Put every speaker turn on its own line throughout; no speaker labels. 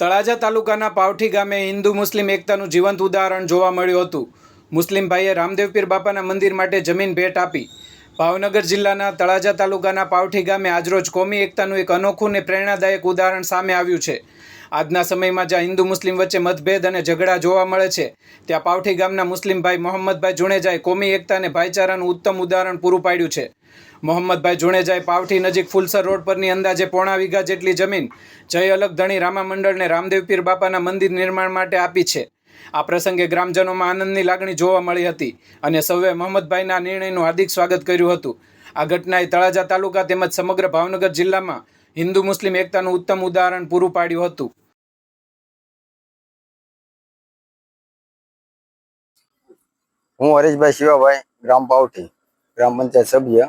તળાજા તાલુકાના પાવઠી ગામે હિન્દુ મુસ્લિમ એકતાનું જીવંત ઉદાહરણ જોવા મળ્યું હતું. મુસ્લિમ ભાઈએ રામદેવ પીર બાપાના મંદિર માટે જમીન ભેટ આપી. ભાવનગર જિલ્લાના તળાજા તાલુકાના પાવઠી ગામે આજરોજ કોમી એકતાનું એક અનોખું ને પ્રેરણાદાયક ઉદાહરણ સામે આવ્યું છે. આજના સમયમાં જ્યાં હિન્દુ મુસ્લિમ વચ્ચે મતભેદ અને ઝઘડા જોવા મળે છે, ત્યાં પાવઠી ગામના મુસ્લિમભાઈ મોહમ્મદભાઈ જુણેજાએ કોમી એકતા અને ભાઈચારાનું ઉત્તમ ઉદાહરણ પૂરું પાડ્યું છે. મોહમ્મદભાઈ જુણેજાએ પાવઠી નજીક ફુલસર રોડ પરની અંદાજે પોણા વીઘા જેટલી જમીન જય અલગ ધણી રામા મંડળને રામદેવ પીર બાપાના મંદિર નિર્માણ માટે આપી છે. આ પ્રસંગે ગ્રામજનોમાં આનંદની લાગણી જોવા મળી હતી અને સૌએ મોહમ્મદભાઈના નિર્ણયનું હાર્દિક સ્વાગત કર્યું હતું. આ ઘટનાએ તળાજા તાલુકા તેમજ સમગ્ર ભાવનગર જિલ્લામાં હિન્દુ મુસ્લિમ એકતાનું ઉત્તમ ઉદાહરણ પૂરું પાડ્યું હતું.
હું હરેશભાઈ શિવાભાઈ, ગ્રામ પાવઠી, ગ્રામ પંચાયત સભ્ય.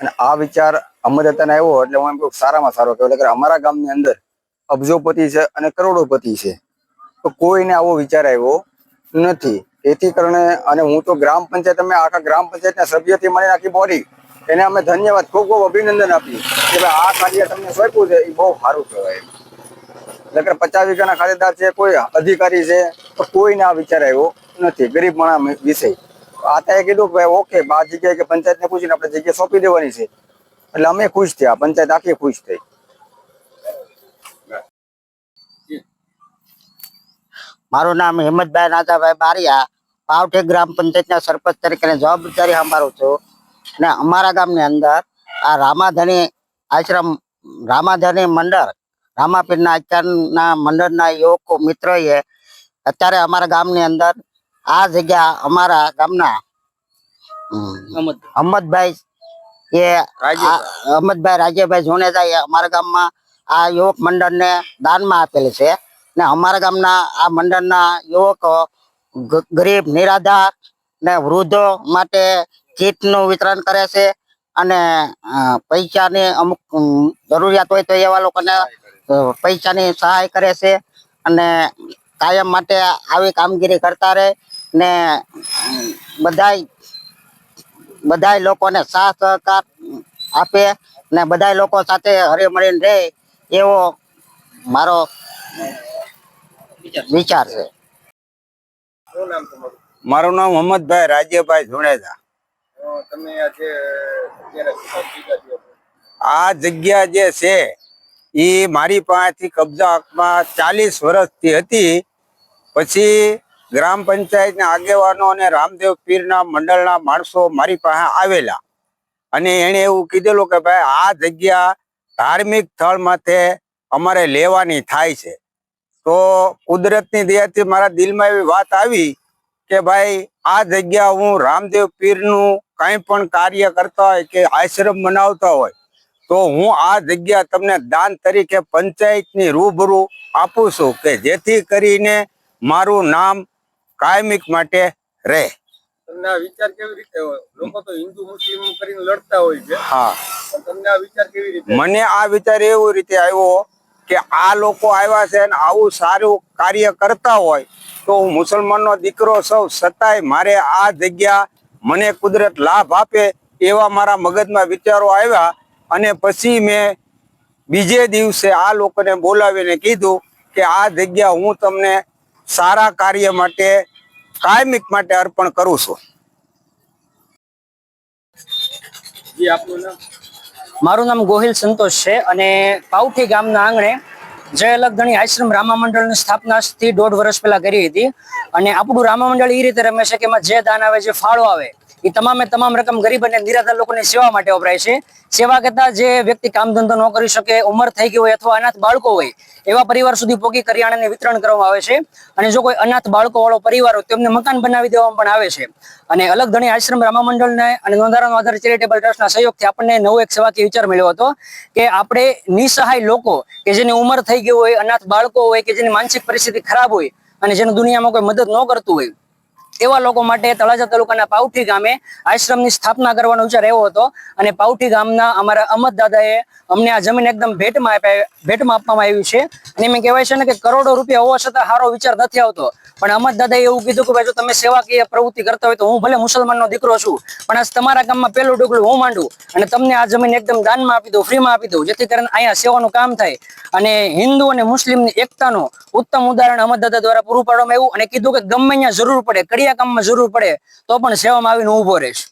અને આ વિચાર અમરતાને આવ્યો એટલે હું એમ કહું સારામાં સારો કહેવાય. કે અમારા ગામની અંદર અબજોપતિ છે અને કરોડોપતિ છે. તો કોઈને આવો વિચાર આવ્યો નથી. એથી કારણે અને હું તો ગ્રામ પંચાયત, અમે આખા ગ્રામ પંચાયતના સભ્યથી મળીને આખી બોડી એને અમે ધન્યવાદ, ખૂબ ખૂબ અભિનંદન આપીએ કે ભાઈ આ કાર્ય તમને સોંપ્યું છે, એ બહુ સારું કહેવાય. એટલે પચાસ વીઘાના ખાતેદાર છે, કોઈ અધિકારી છે, તો કોઈને આ વિચાર આવ્યો નથી ગરીબ માણા વિષય. આ ત્યાં કીધું કે ઓકે આ જગ્યાએ કે પંચાયતને પૂછીને આપણે જગ્યા સોંપી દેવાની છે. એટલે અમે ખુશ થયા, પંચાયત આખી ખુશ થઈ.
મારું નામ હિંમતભાઈ નાથાભાઈ બારિયા, પાવઠી ગ્રામ પંચાયતના સરપંચ તરીકે જવાબદારી સંભાળું છું. અને અમારા ગામની અંદર આ રામાધણી આશ્રમ, રામાધણી મંડળ, રામાપીરના આચાર્યના મંડળના યુવકો મિત્રોએ, અત્યારે અમારા ગામની અંદર આ જગ્યા અમારા ગામના હમ, અહમદભાઈ એ અહમદભાઈ રાજ્યભાઈ જોણેજાએ અમારા ગામમાં આ યુવક મંડળને દાનમાં આપેલી છે. ને અમારા ગામના આ મંડળના યુવકો ગરીબ નિરાધાર ને વૃદ્ધો માટે કીટનું વિતરણ કરે છે. અને પૈસાની અમુક જરૂરિયાત હોય તો એવા લોકોને પૈસાની સહાય કરે છે. અને કાયમ માટે આવી કામગીરી કરતા રહે. ને બધાય બધાય લોકોને સાથ સહકાર આપે ને બધાય લોકો સાથે હળીમળીને રહે એવો મારો વિચાર છે.
મારું નામ મોહમ્મદભાઈ રાજ્યભાઈ ધુણેજા. આ જગ્યા જે છે એ મારી પાસેથી કબજા હકમાં ચાલીસ વર્ષથી હતી. પછી ગ્રામ પંચાયતના આગેવાનો અને રામદેવ પીરના મંડળના માણસો મારી પાસે આવેલા. અને એણે એવું કીધેલું કે ભાઈ, આ જગ્યા ધાર્મિક સ્થળ માથે અમારે લેવાની થાય છે. તો કુદરતની દયાથી મારા દિલમાં એવી વાત આવી કે ભાઈ, આ જગ્યા હું રામદેવ પીરનું કાંઈ પણ કાર્ય કરતા હોય કે આશ્રમ બનાવતા હોય, તો હું આ જગ્યા તમને દાન તરીકે પંચાયતની રૂબરૂ આપું છું કે જેથી કરીને મારું નામ કાયમિક માટે રહે.
તમને આ વિચાર કેવી રીતે હોય? લોકો તો હિન્દુ મુસ્લિમ કરીને લડતા હોય છે.
હા.
તમને આ વિચાર કેવી રીતે
મને આ વિચાર એવી રીતે આવ્યો કે આ લોકો આવ્યા છે અને આવું સારું કાર્ય કરતા હોય તો હું મુસલમાનનો દીકરો સૌ છતાંય મારે આ જગ્યા મને કુદરત લાભ આપે એવા મારા મગજમાં વિચારો આવ્યા અને પછી મેં બીજે દિવસે આ લોકોને બોલાવીને કીધું કે આ જગ્યા હું તમને સારા કાર્ય માટે કાયમિક માટે અર્પણ કરું છું.
જી આપનું નામ?
મારું નામ ગોહિલ સંતોષ છે અને પાઉઠી ગામના આંગણે જય અલગધણી આશ્રમ રામા મંડળની સ્થાપના આજથી દોઢ વર્ષ પહેલા કરી હતી. અને આપણું રામા મંડળ એ રીતે રમે છે કે એમાં જે દાન આવે જે ફાળો આવે એ તમામે તમામ રકમ ગરીબ અને નિરાધાર લોકોની સેવા માટે વપરાય છે. સેવા કરતા જે વ્યક્તિ કામ ધંધો ન કરી શકે, ઉંમર થઈ ગઈ હોય અથવા અનાથ બાળકો હોય, એવા પરિવાર સુધી પોકી કરિયાણાને વિતરણ કરવામાં આવે છે. અને જો કોઈ અનાથ બાળકો વાળો પરિવાર હોય તો એમને મકાન બનાવી દેવામાં પણ આવે છે. અને અલગ ધણી આશ્રમ રામા મંડળને અને નોંધારાનો આધાર ચેરિટેબલ ટ્રસ્ટના સહયોગથી આપણને નવો એક સેવાકીય વિચાર મળ્યો હતો કે આપણે નિસહાય લોકો કે જેની ઉંમર થઈ ગઈ હોય, અનાથ બાળકો હોય કે જેની માનસિક પરિસ્થિતિ ખરાબ હોય અને જેનું દુનિયામાં કોઈ મદદ ન કરતું હોય એવા લોકો માટે તળાજા તાલુકાના પાઉઠી ગામે આશ્રમની સ્થાપના કરવાનો વિચાર એવો હતો. અને પાઉઠી ગામના અમારા અમદ દાદાએ અમને આ જમીન એકદમ ભેટમાં આપ્યા ભેટમાં આપવામાં આવી છે. અને એમ કહેવાય છે ને કે કરોડો રૂપિયા હોવા છતાં સારો વિચાર નથી આવતો. પણ અમદ દાદાએ એવું કીધું કે ભાઈ, જો તમે સેવાકીય પ્રવૃત્તિ કરતા હોય તો હું ભલે મુસલમાનનો દીકરો છું, પણ આજ તમારા ગામમાં પેલું ડુગલું હું માંડું. અને તમને આ જમીન એકદમ દાનમાં આપી દઉં, ફ્રીમાં આપી દઉં, જેથી કરીને અહીંયા સેવાનું કામ થાય. અને હિન્દુ અને મુસ્લિમની એકતાનું ઉત્તમ ઉદાહરણ અમદ દાદા દ્વારા પૂરું પાડવામાં આવ્યું. અને કીધું કે ગમે અહીંયા જરૂર પડે કડિયા કામમાં જરૂર પડે તો પણ સેવામાં આવીને ઊભો રહીશ.